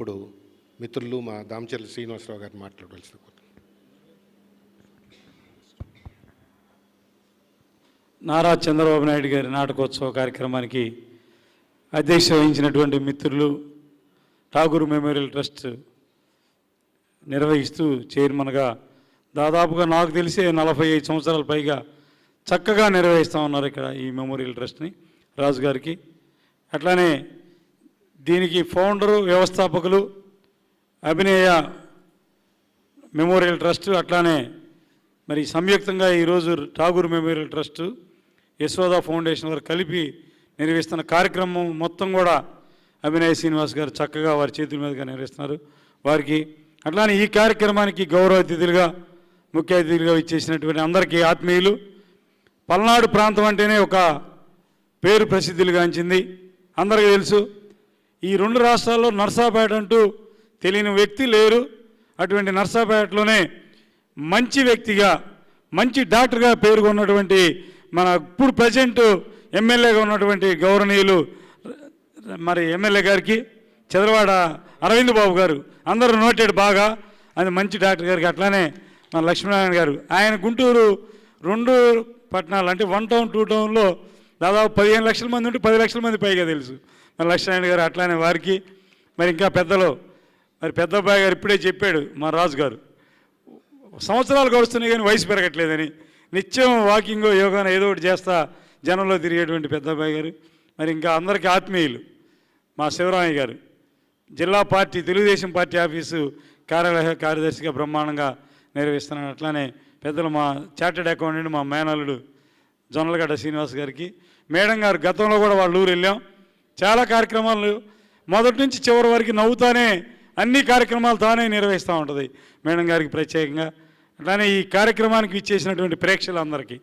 ఇప్పుడు మిత్రులు మా దామచర్ల శ్రీనివాసరావు గారు మాట్లాడవలసిన నారా చంద్రబాబు నాయుడు గారి నాటకోత్సవ కార్యక్రమానికి అధ్యక్ష వహించినటువంటి మిత్రులు ఠాగూర్ మెమోరియల్ ట్రస్ట్ నిర్వహిస్తూ చైర్మన్గా దాదాపుగా నాకు తెలిసే నలభై ఐదు సంవత్సరాల పైగా చక్కగా నిర్వహిస్తూ ఉన్నారు ఇక్కడ ఈ మెమోరియల్ ట్రస్ట్ని రాజుగారికి అట్లానే దీనికి ఫౌండరు వ్యవస్థాపకులు అభినయ మెమోరియల్ ట్రస్ట్ అట్లానే మరి సంయుక్తంగా ఈరోజు Tagore memorial trust Yashoda foundation వారు కలిపి నిర్వహిస్తున్న కార్యక్రమం మొత్తం కూడా అభినయ్ శ్రీనివాస్ గారు చక్కగా వారి చేతుల మీదుగా నిర్వహిస్తున్నారు. వారికి అట్లానే ఈ కార్యక్రమానికి గౌరవ అతిథులుగా ముఖ్య అతిథులుగా ఇచ్చేసినటువంటి అందరికీ ఆత్మీయులు. పల్నాడు ప్రాంతం అంటేనే ఒక పేరు ప్రసిద్ధులుగాంచింది. అందరికీ తెలుసు ఈ రెండు రాష్ట్రాల్లో నర్సాపేట అంటూ తెలియని వ్యక్తి లేరు. అటువంటి నర్సాపేటలోనే మంచి వ్యక్తిగా మంచి డాక్టర్గా పేరుకొన్నటువంటి మన ఇప్పుడు ప్రజెంట్ ఎమ్మెల్యేగా ఉన్నటువంటి గౌరవనీయులు మరి ఎమ్మెల్యే గారికి చంద్రవాడ అరవింద్ బాబు గారు అందరూ నోటెడ్ బాగా. అది మంచి డాక్టర్ గారికి అట్లానే మన లక్ష్మీనారాయణ గారు. ఆయన గుంటూరు రెండు పట్టణాలు అంటే వన్ టౌన్ టూ టౌన్లో దాదాపు పదిహేను లక్షల మంది ఉంటే పది లక్షల మంది పైగా తెలుసు. మన లక్ష్మీనారాయణ గారు అట్లానే వారికి మరి ఇంకా పెద్దలు మరి పెద్ద అబ్బాయి గారు ఇప్పుడే చెప్పాడు మా రాజు గారు సంవత్సరాలు గడుస్తున్నాయి కానీ వయసు పెరగట్లేదని. నిత్యం వాకింగ్ యోగాను ఏదో ఒకటి చేస్తా జనంలో తిరిగేటువంటి పెద్ద అబ్బాయి గారు మరి ఇంకా అందరికీ ఆత్మీయులు మా శివరామయ్య గారు. జిల్లా పార్టీ తెలుగుదేశం పార్టీ ఆఫీసు కార్యాలయ కార్యదర్శిగా బ్రహ్మాండంగా నిర్వహిస్తున్నాను అట్లానే పెద్దలు మా చార్టెడ్ అకౌంటెంట్ మా మేనల్లుడు జొన్నలగడ్డ శ్రీనివాస్ గారికి మేడం గారు గతంలో కూడా వాళ్ళ ఊరు వెళ్ళాం. చాలా కార్యక్రమాలు మొదటి నుంచి చివరి వరకు నవ్వుతానే అన్ని కార్యక్రమాలు తానే నిర్వహిస్తూ ఉంటుంది. మేడం గారికి ప్రత్యేకంగా. అట్లానే ఈ కార్యక్రమానికి ఇచ్చేసినటువంటి ప్రేక్షకులందరికీ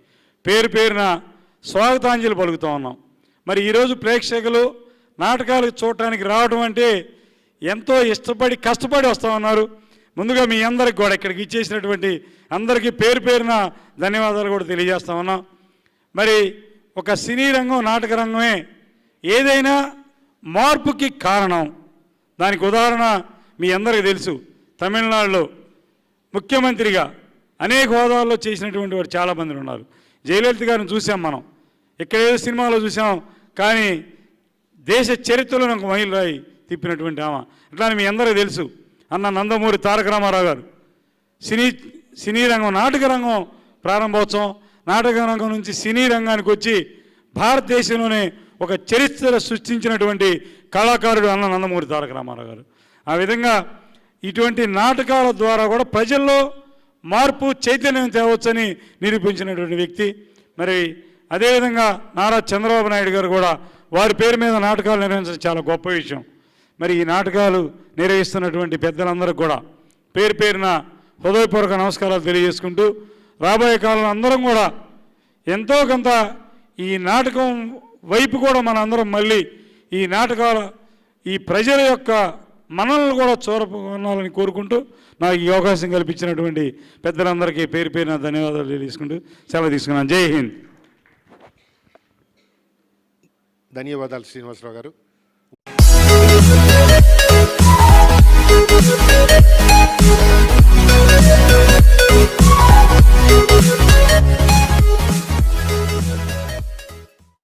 పేరు పేరున స్వాగతాంజలి పలుకుతూ ఉన్నాం. మరి ఈరోజు ప్రేక్షకులు నాటకాలు చూడటానికి రావడం అంటే ఎంతో ఇష్టపడి కష్టపడి వస్తూ ఉన్నారు. ముందుగా మీ అందరికి కూడా ఇక్కడికి ఇచ్చేసినటువంటి అందరికీ పేరు పేరున ధన్యవాదాలు కూడా తెలియజేస్తా ఉన్నాం. మరి ఒక సినీ రంగం నాటక రంగమే ఏదైనా మార్పుకి కారణం. దానికి ఉదాహరణ మీ అందరికీ తెలుసు. తమిళనాడులో ముఖ్యమంత్రిగా అనేక హోదాల్లో చేసినటువంటి వారు చాలామంది ఉన్నారు. జయలలిత గారిని చూసాం మనం. ఎక్కడేదో సినిమాలో చూసాం. కానీ దేశ చరిత్రలో ఒక మహిళరాయి తిప్పినటువంటి ఆమె. ఇట్లా మీ అందరికీ తెలుసు. అన్న నందమూరి తారక రామారావు గారు. సినీ సినీ రంగం నాటక రంగం ప్రారంభోత్సవం. నాటక రంగం నుంచి సినీ రంగానికి వచ్చి భారతదేశంలోనే ఒక చరిత్ర సృష్టించినటువంటి కళాకారుడు అన్న నందమూరి తారక రామారావు గారు. ఆ విధంగా ఇటువంటి నాటకాల ద్వారా కూడా ప్రజల్లో మార్పు చైతన్యం తేవచ్చని నిరూపించినటువంటి వ్యక్తి. మరి అదేవిధంగా నారా చంద్రబాబు నాయుడు గారు కూడా వారి పేరు మీద నాటకాలు నిర్వహించడం చాలా గొప్ప విషయం. మరి ఈ నాటకాలు నిర్వహిస్తున్నటువంటి పెద్దలందరూ కూడా పేరు పేరున హృదయపూర్వక నమస్కారాలు తెలియజేసుకుంటూ రాబోయే కాలంలో అందరం కూడా ఎంతో కొంత ఈ నాటకం వైపు కూడా మన అందరం మళ్ళీ ఈ నాటకాల ఈ ప్రజల యొక్క మనల్ని కూడా చూరపనాలని కోరుకుంటూ నాకు ఈ అవకాశం కల్పించినటువంటి పెద్దలందరికీ పేరు పేరున ధన్యవాదాలు తెలియజేసుకుంటూ సెలవు తీసుకున్నాను. జై హింద్. ధన్యవాదాలు శ్రీనివాసరావు గారు.